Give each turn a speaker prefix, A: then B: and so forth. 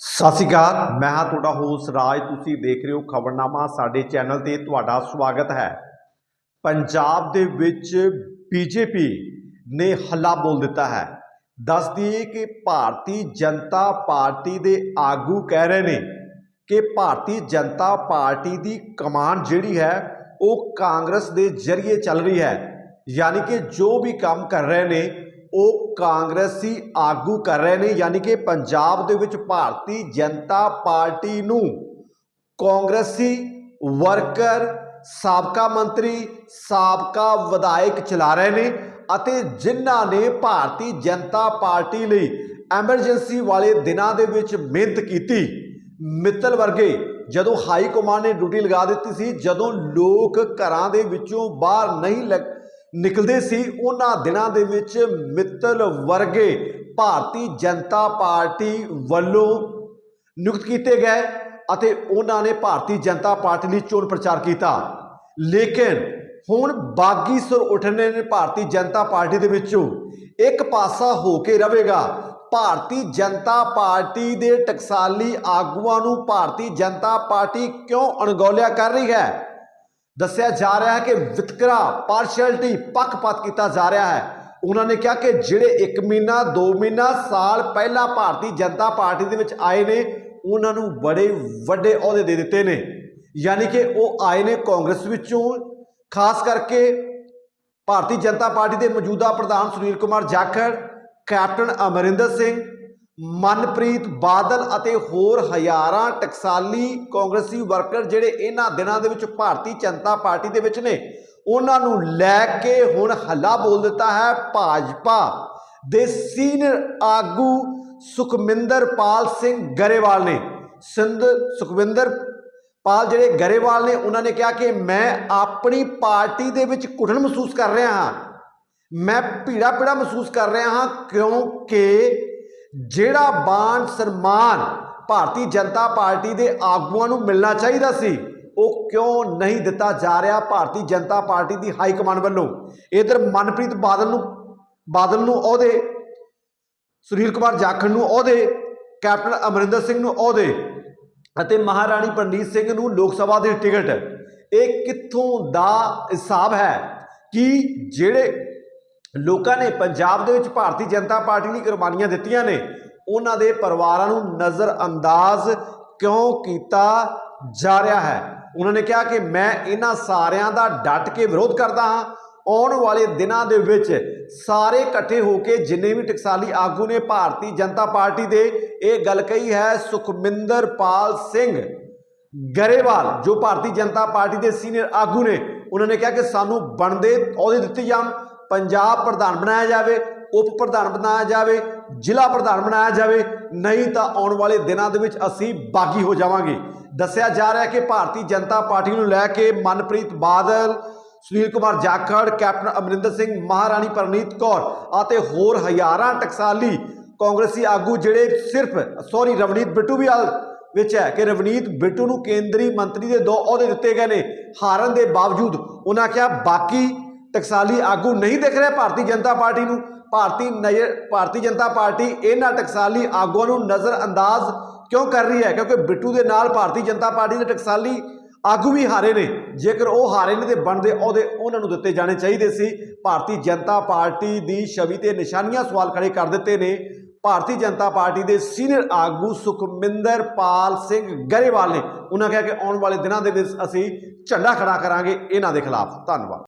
A: ਸਤਿ ਸ਼੍ਰੀ ਅਕਾਲ, ਮੈਂ ਹਾਂ ਤੁਹਾਡਾ ਹੋਸਟ ਰਾਜ। ਤੁਸੀਂ ਦੇਖ ਰਹੇ ਹੋ ਖਬਰਨਾਮਾ, ਸਾਡੇ ਚੈਨਲ ਤੇ ਤੁਹਾਡਾ ਸਵਾਗਤ ਹੈ। ਪੰਜਾਬ ਦੇ ਵਿੱਚ ਬੀਜੇਪੀ ਨੇ ਹੱਲਾ ਬੋਲ ਦਿੱਤਾ ਹੈ। ਦੱਸ ਦਈਏ ਕਿ ਭਾਰਤੀ ਜਨਤਾ ਪਾਰਟੀ ਦੇ ਆਗੂ ਕਹਿ ਰਹੇ ਨੇ ਕਿ ਭਾਰਤੀ ਜਨਤਾ ਪਾਰਟੀ ਦੀ ਕਮਾਂਡ ਜਿਹੜੀ ਹੈ, ਉਹ ਕਾਂਗਰਸ ਦੇ ਜ਼ਰੀਏ ਚੱਲ ਰਹੀ ਹੈ। ਯਾਨੀ ਕਿ ਜੋ ਵੀ ਕੰਮ ਕਰ ਰਹੇ ਨੇ ਉਹ ਕਾਂਗਰਸੀ ਆਗੂ ਕਰ ਰਹੇ ਨੇ, ਯਾਨੀ ਕਿ ਪੰਜਾਬ ਦੇ ਵਿੱਚ ਭਾਰਤੀ ਜਨਤਾ ਪਾਰਟੀ ਨੂੰ ਕਾਂਗਰਸੀ ਵਰਕਰ, ਸਾਬਕਾ ਮੰਤਰੀ, ਸਾਬਕਾ ਵਿਧਾਇਕ ਚਲਾ ਰਹੇ ਨੇ ਅਤੇ ਜਿਨ੍ਹਾਂ ਨੇ ਭਾਰਤੀ ਜਨਤਾ ਪਾਰਟੀ ਲਈ ਐਮਰਜੈਂਸੀ ਵਾਲੇ ਦਿਨਾਂ ਦੇ ਵਿੱਚ ਮਿਹਨਤ ਕੀਤੀ। ਮਿੱਤਲ ਵਰਗੇ, ਜਦੋਂ ਹਾਈ ਕਮਾਂਡ ਨੇ ਡਿਊਟੀ ਲਗਾ ਦਿੱਤੀ ਸੀ, ਜਦੋਂ ਲੋਕ ਘਰਾਂ ਦੇ ਵਿੱਚੋਂ ਬਾਹਰ ਨਹੀਂ ਲੱਗ ਨਿਕਲਦੇ ਸੀ। ਉਹਨਾਂ ਦਿਨਾਂ ਦੇ ਵਿੱਚ ਮਿੱਤਲ ਵਰਗੇ ਭਾਰਤੀ ਜਨਤਾ ਪਾਰਟੀ ਵੱਲੋਂ ਨਿਯੁਕਤ ਕੀਤੇ ਗਏ ਅਤੇ ਉਹਨਾਂ ਨੇ ਭਾਰਤੀ ਜਨਤਾ ਪਾਰਟੀ ਲਈ ਚੋਣ ਪ੍ਰਚਾਰ ਕੀਤਾ। ਲੇਕਿਨ ਹੁਣ ਬਾਗੀ ਸੁਰ ਉੱਠਣੇ ਨੇ ਭਾਰਤੀ ਜਨਤਾ ਪਾਰਟੀ ਦੇ ਵਿੱਚੋਂ। ਇੱਕ ਪਾਸਾ ਹੋ ਕੇ ਰਹੇਗਾ। ਭਾਰਤੀ ਜਨਤਾ ਪਾਰਟੀ ਦੇ ਟਕਸਾਲੀ ਆਗੂਆਂ ਨੂੰ ਭਾਰਤੀ ਜਨਤਾ ਪਾਰਟੀ ਕਿਉਂ ਅਣਗੌਲਿਆ ਕਰ ਰਹੀ ਹੈ? ਦੱਸਿਆ ਜਾ ਰਿਹਾ ਹੈ ਕਿ ਵਿਤਕਰਾ ਪਾਰਸ਼ੈਲਿਟੀ ਪੱਖਪਾਤ ਕੀਤਾ ਜਾ ਰਿਹਾ ਹੈ। ਉਹਨਾਂ ਨੇ ਕਿਹਾ ਕਿ ਜਿਹੜੇ 1 ਮਹੀਨਾ 2 ਮਹੀਨਾ, ਸਾਲ ਪਹਿਲਾਂ ਭਾਰਤੀ ਜਨਤਾ ਪਾਰਟੀ ਦੇ ਵਿੱਚ ਆਏ ਨੇ, ਉਹਨਾਂ ਨੂੰ ਬੜੇ ਵੱਡੇ ਅਹੁਦੇ ਦੇ ਦਿੱਤੇ ਨੇ। ਯਾਨੀ ਕਿ ਉਹ ਆਏ ਨੇ ਕਾਂਗਰਸ ਵਿੱਚੋਂ, ਖਾਸ ਕਰਕੇ ਭਾਰਤੀ ਜਨਤਾ ਪਾਰਟੀ ਦੇ ਮੌਜੂਦਾ ਪ੍ਰਧਾਨ ਸੁਨੀਲ ਕੁਮਾਰ ਜਾਖੜ, ਕੈਪਟਨ ਅਮਰਿੰਦਰ ਸਿੰਘ ਮਨਪ੍ਰੀਤ ਬਾਦਲ ਅਤੇ ਹੋਰ ਹਜ਼ਾਰਾਂ ਟਕਸਾਲੀ ਕਾਂਗਰਸੀ ਵਰਕਰ ਜਿਹੜੇ ਇਹਨਾਂ ਦਿਨਾਂ ਦੇ ਵਿੱਚ ਭਾਰਤੀ ਜਨਤਾ ਪਾਰਟੀ ਦੇ ਵਿੱਚ ਨੇ, ਉਹਨਾਂ ਨੂੰ ਲੈ ਕੇ ਹੁਣ ਹੱਲਾ ਬੋਲ ਦਿੱਤਾ ਹੈ ਭਾਜਪਾ ਦੇ ਸੀਨੀਅਰ ਆਗੂ ਸੁਖਮਿੰਦਰ ਪਾਲ ਸਿੰਘ ਗਰੇਵਾਲ ਨੇ। ਸਿੰਧ ਸੁਖਵਿੰਦਰ ਪਾਲ ਜਿਹੜੇ ਗਰੇਵਾਲ ਨੇ, ਉਹਨਾਂ ਨੇ ਕਿਹਾ ਕਿ ਮੈਂ ਆਪਣੀ ਪਾਰਟੀ ਦੇ ਵਿੱਚ ਘੁਟਨ ਮਹਿਸੂਸ ਕਰ ਰਿਹਾ ਹਾਂ। ਮੈਂ ਪੀੜਾ ਪੀੜਾ ਮਹਿਸੂਸ ਕਰ ਰਿਹਾ ਹਾਂ ਕਿਉਂਕਿ ਜਿਹੜਾ ਬਾਣ ਸਨਮਾਨ ਭਾਰਤੀ ਜਨਤਾ ਪਾਰਟੀ ਦੇ ਆਗੂਆਂ ਨੂੰ ਮਿਲਣਾ ਚਾਹੀਦਾ ਸੀ, ਉਹ ਕਿਉਂ ਨਹੀਂ ਦਿੱਤਾ ਜਾ ਰਿਹਾ ਭਾਰਤੀ ਜਨਤਾ ਪਾਰਟੀ ਦੀ ਹਾਈ ਕਮਾਂਡ ਵੱਲੋਂ? ਇਧਰ ਮਨਪ੍ਰੀਤ ਬਾਦਲ ਨੂੰ ਬਾਦਲ ਨੂੰ ਅਹੁਦੇ, ਸੁਨੀਲ ਕੁਮਾਰ ਜਾਖੜ ਨੂੰ ਅਹੁਦੇ, ਕੈਪਟਨ ਅਮਰਿੰਦਰ ਸਿੰਘ ਨੂੰ ਅਹੁਦੇ ਅਤੇ ਮਹਾਰਾਣੀ ਪਰਨੀਤ ਸਿੰਘ ਨੂੰ ਲੋਕ ਸਭਾ ਦੀ ਟਿਕਟ। ਇਹ ਕਿੱਥੋਂ ਦਾ ਹਿਸਾਬ ਹੈ ਕਿ ਜਿਹੜੇ ਲੋਕਾਂ ਨੇ ਪੰਜਾਬ ਦੇ ਵਿੱਚ ਭਾਰਤੀ ਜਨਤਾ ਪਾਰਟੀ ਲਈ ਕੁਰਬਾਨੀਆਂ ਦਿੱਤੀਆਂ ਨੇ। ਉਹਨਾਂ ਦੇ ਪਰਿਵਾਰਾਂ ਨੂੰ ਨਜ਼ਰ ਅੰਦਾਜ਼ ਕਿਉਂ ਕੀਤਾ ਜਾ ਰਿਹਾ ਹੈ? ਉਹਨਾਂ ਨੇ ਕਿਹਾ ਕਿ ਮੈਂ ਇਹਨਾਂ ਸਾਰਿਆਂ ਦਾ ਡਟ ਕੇ ਵਿਰੋਧ ਕਰਦਾ ਹਾਂ। ਆਉਣ ਵਾਲੇ ਦਿਨਾਂ ਦੇ ਵਿੱਚ ਸਾਰੇ ਇਕੱਠੇ ਹੋ ਕੇ ਜਿੰਨੇ ਵੀ ਟਕਸਾਲੀ ਆਗੂ ਨੇ ਭਾਰਤੀ ਜਨਤਾ ਪਾਰਟੀ ਦੇ, ਇਹ ਗੱਲ ਕਹੀ ਹੈ ਸੁਖਮਿੰਦਰ ਪਾਲ ਸਿੰਘ ਗਰੇਵਾਲ, ਜੋ ਭਾਰਤੀ ਜਨਤਾ ਪਾਰਟੀ ਦੇ ਸੀਨੀਅਰ ਆਗੂ ਨੇ। ਉਹਨਾਂ ਨੇ ਕਿਹਾ ਕਿ ਸਾਨੂੰ ਬਣਦੇ ਅਹੁਦੇ ਦਿੱਤੇ ਜਾਣ। ਪੰਜਾਬ ਪ੍ਰਧਾਨ ਬਣਾਇਆ ਜਾਵੇ, ਉਪ ਪ੍ਰਧਾਨ ਬਣਾਇਆ ਜਾਵੇ, ਜ਼ਿਲ੍ਹਾ ਪ੍ਰਧਾਨ ਬਣਾਇਆ ਜਾਵੇ, ਨਹੀਂ ਤਾਂ ਆਉਣ ਵਾਲੇ ਦਿਨਾਂ ਦੇ ਵਿੱਚ ਅਸੀਂ ਬਾਗੀ ਹੋ ਜਾਵਾਂਗੇ। ਦੱਸਿਆ ਜਾ ਰਿਹਾ ਕਿ ਭਾਰਤੀ ਜਨਤਾ ਪਾਰਟੀ ਨੂੰ ਲੈ ਕੇ ਮਨਪ੍ਰੀਤ ਬਾਦਲ, ਸੁਨੀਲ ਕੁਮਾਰ ਜਾਖੜ, ਕੈਪਟਨ ਅਮਰਿੰਦਰ ਸਿੰਘ, ਮਹਾਰਾਣੀ ਪਰਨੀਤ ਕੌਰ ਅਤੇ ਹੋਰ ਹਜ਼ਾਰਾਂ ਟਕਸਾਲੀ ਕਾਂਗਰਸੀ ਆਗੂ ਜਿਹੜੇ ਸਿਰਫ ਸੌਰੀ ਰਵਨੀਤ ਬਿੱਟੂ ਵੀ ਹਾਲ ਵਿੱਚ ਹੈ ਕਿ ਰਵਨੀਤ ਬਿੱਟੂ ਨੂੰ ਕੇਂਦਰੀ ਮੰਤਰੀ ਦੇ ਦੋ ਅਹੁਦੇ ਦਿੱਤੇ ਗਏ ਨੇ। ਹਾਰਨ ਦੇ ਬਾਵਜੂਦ ਉਹਨਾਂ ਕਿਹਾ ਬਾਕੀ ਟਕਸਾਲੀ ਆਗੂ ਨਹੀਂ ਦਿਖ ਰਿਹਾ ਭਾਰਤੀ ਜਨਤਾ ਪਾਰਟੀ ਨੂੰ। ਭਾਰਤੀ ਨਜ਼ਰ ਭਾਰਤੀ ਜਨਤਾ ਪਾਰਟੀ ਇਹਨਾਂ ਟਕਸਾਲੀ ਆਗੂਆਂ ਨੂੰ ਨਜ਼ਰ ਅੰਦਾਜ਼ ਕਿਉਂ ਕਰ ਰਹੀ ਹੈ? ਕਿਉਂਕਿ ਬਿੱਟੂ ਦੇ ਨਾਲ ਭਾਰਤੀ ਜਨਤਾ ਪਾਰਟੀ ਦੇ ਟਕਸਾਲੀ ਆਗੂ ਵੀ ਹਾਰੇ ਨੇ। ਜੇਕਰ ਉਹ ਹਾਰੇ ਨੇ ਤੇ ਬਣਦੇ ਅਹੁਦੇ ਉਹਨਾਂ ਨੂੰ ਦਿੱਤੇ ਜਾਣੇ ਚਾਹੀਦੇ ਸੀ। ਭਾਰਤੀ ਜਨਤਾ ਪਾਰਟੀ ਦੀ ਛਵੀ ਤੇ ਨਿਸ਼ਾਨੀਆਂ ਸਵਾਲ ਖੜੇ ਕਰ ਦਿੱਤੇ ਨੇ। ਭਾਰਤੀ ਜਨਤਾ ਪਾਰਟੀ ਦੇ ਸੀਨੀਅਰ ਆਗੂ ਸੁਖਮਿੰਦਰ ਪਾਲ ਸਿੰਘ ਗਰੇਵਾਲ ਨੇ। ਉਹਨਾਂ ਕਿਹਾ ਕਿ ਆਉਣ ਵਾਲੇ ਦਿਨਾਂ ਦੇ ਵਿੱਚ ਅਸੀਂ ਝੰਡਾ ਖੜਾ ਕਰਾਂਗੇ ਇਹਨਾਂ ਦੇ ਖਿਲਾਫ। ਧੰਨਵਾਦ।